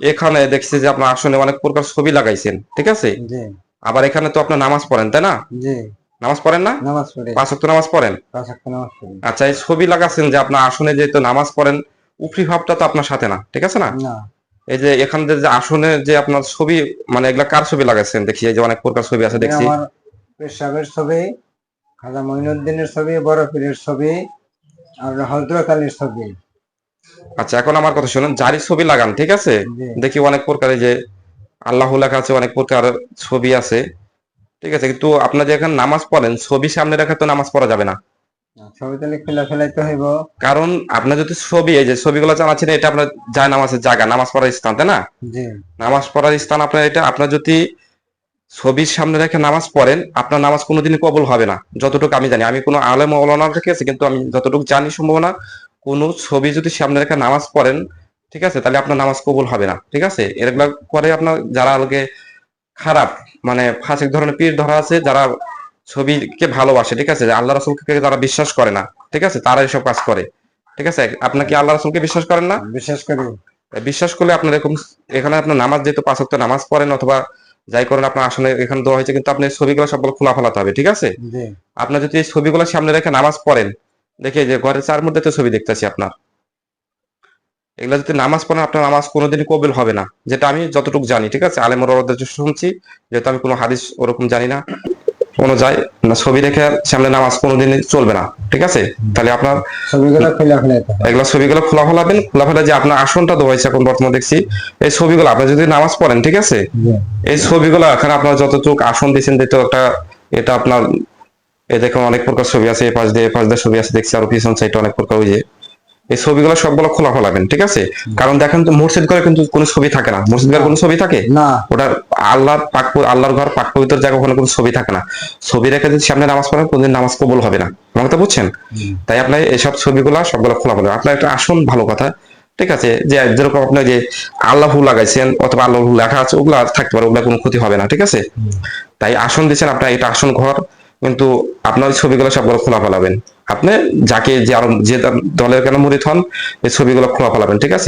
এখানে দেখছি যে আপনার আসনে অনেক প্রকার ছবি লাগাইছেন ঠিক আছে? আবার এখানে তো আপনার নামাজ পড়েন তাই না? নামাজ পড়েন না? নামাজ পড়ি। পাঁচ ওয়াক্ত নামাজ পড়েন? পাঁচ ওয়াক্ত নামাজ পড়ি। আচ্ছা এই ছবি লাগাচ্ছেন যে আপনার আসনে যেহেতু নামাজ পড়েন উপরি ভাবটা তো আপনার সাথে না ঠিক আছে না? এই যে এখানে যে আসনে যে আপনার ছবি মানে এগুলা কার ছবি লাগাচ্ছেন দেখি এই যে অনেক প্রকার ছবি আছে দেখছি। আমার পেশাবের ছবি খাজা মঈনুদ্দিনের ছবি বড় পীরের ছবি আর হজরত আলীর ছবি। আচ্ছা এখন আমার কথা শুনুন জারি ছবি লাগান ঠিক আছে? দেখি অনেক প্রকার এই যে আল্লাহ লেখা আছে অনেক প্রকার ছবি আছে। ঠিক আছে কিন্তু আপনার যে এখানে নামাজ পড়েন ছবি সামনে রেখে তো নামাজ পড়া যাবে না। কারণ আপনার যদি ছবি এই যে ছবিগুলো চালাচ্ছেন এটা আপনার যায় নামাজের জায়গা নামাজ পড়ার স্থান তাই না? নামাজ পড়ার স্থান আপনার এটা আপনার যদি ছবির সামনে রেখে নামাজ পড়েন আপনার নামাজ কোনোদিনই কবুল হবে না যতটুকু আমি জানি। আমি কোনো আলেম মৌলানা রেখে আছি কিন্তু আমি যতটুকু জানি সম্ভাবনা কোনো ছবি যদি সামনে রেখে নামাজ পড়েন ঠিক আছে? তাহলে আপনার নামাজ কবুল হবে না ঠিক আছে? এগুলো করে আপনার যারা আলোকে খারাপ মানে ফাঁসিক ধরনের পীর ধরা আছে যারা ছবিকে ভালোবাসে ঠিক আছে? আল্লাহ রসুলকে যারা বিশ্বাস করে না ঠিক আছে? তারা এসব কাজ করে ঠিক আছে? আপনার কি আল্লাহ রসুলকে বিশ্বাস করেন না? বিশেষ করে। বিশ্বাস করলে আপনার এরকম এখানে আপনার নামাজ যেহেতু পাঁচ নামাজ পড়েন অথবা যাই করেন আপনার আসলে এখানে দেওয়া হয়েছে কিন্তু আপনি ছবিগুলো সবগুলো খোলা ফেলাতে হবে ঠিক আছে? আপনার যদি এই ছবিগুলো সামনে রেখে নামাজ পড়েন দেখে যে ঘরের চার মধ্যে তো ছবি দেখতেছি আপনার। এগুলো যদি নামাজ পড়েন আপনার নামাজ কোনোদিনই কবিল হবে না যেটা আমি যতটুকু জানি ঠিক আছে? আলেমর শুনছি যেহেতু আমি কোনো হাদিস ওরকম জানি না। কোনো যায় না ছবি রেখে সামনে নামাজ কোনোদিনই চলবে না ঠিক আছে? তাহলে আপনার ছবিগুলো খুলে এগুলো ছবিগুলো খোলা ফেলাবেন খোলা ফেলে যে আপনার আসনটা দেওয়া হয়েছে এখন বর্তমানে দেখছি এই ছবিগুলো আপনি যদি নামাজ পড়েন ঠিক আছে? এই ছবিগুলো এখানে আপনার যতটুকু আসন দিয়েছেন যেহেতু একটা এটা আপনার এই দেখুন অনেক প্রকার ছবি আছে এই পাশ দিয়ে পাশ দিয়ে ছবি আছে দেখছি আর পিছন সাইডে অনেক প্রকার ওই যে এই ছবিগুলো সবগুলো খোলা ফেলাবেন ঠিক আছে? কারণ দেখেন তো মসজিদ ঘরে কিন্তু কোনো ছবি থাকে না। মসজিদ ঘরে কোনো ছবি থাকে? না। ওটা আল্লাহর পাক আল্লাহর ঘর পাক পবিত্র জায়গা ওখানে কোনো ছবি থাকে না। ছবি রেখে যদি সামনে নামাজ পড়েন কোনদিন নামাজ কবুল হবে না। আমাকে তো বুঝছেন? তাই আপনার এইসব ছবিগুলো সবগুলো খোলা ফেলবেন আপনার একটা আসন ভালো কথা ঠিক আছে? যে যেরকম আপনার যে আল্লাহু লাগাইছেন অথবা আল্লাহু লেখা আছে ওগুলা থাকতে পারে ওগুলা কোনো ক্ষতি হবে না ঠিক আছে? তাই আসন দিচ্ছেন আপনার এটা আসন ঘর। কিন্তু আপনার ছবিগুলো সবগুলো খোলা ফেলাবেন। আপনি যাকে যে যে দলের কেন মরিত হন, এই ছবিগুলো খোলা ফেলাবেন, ঠিক আছে?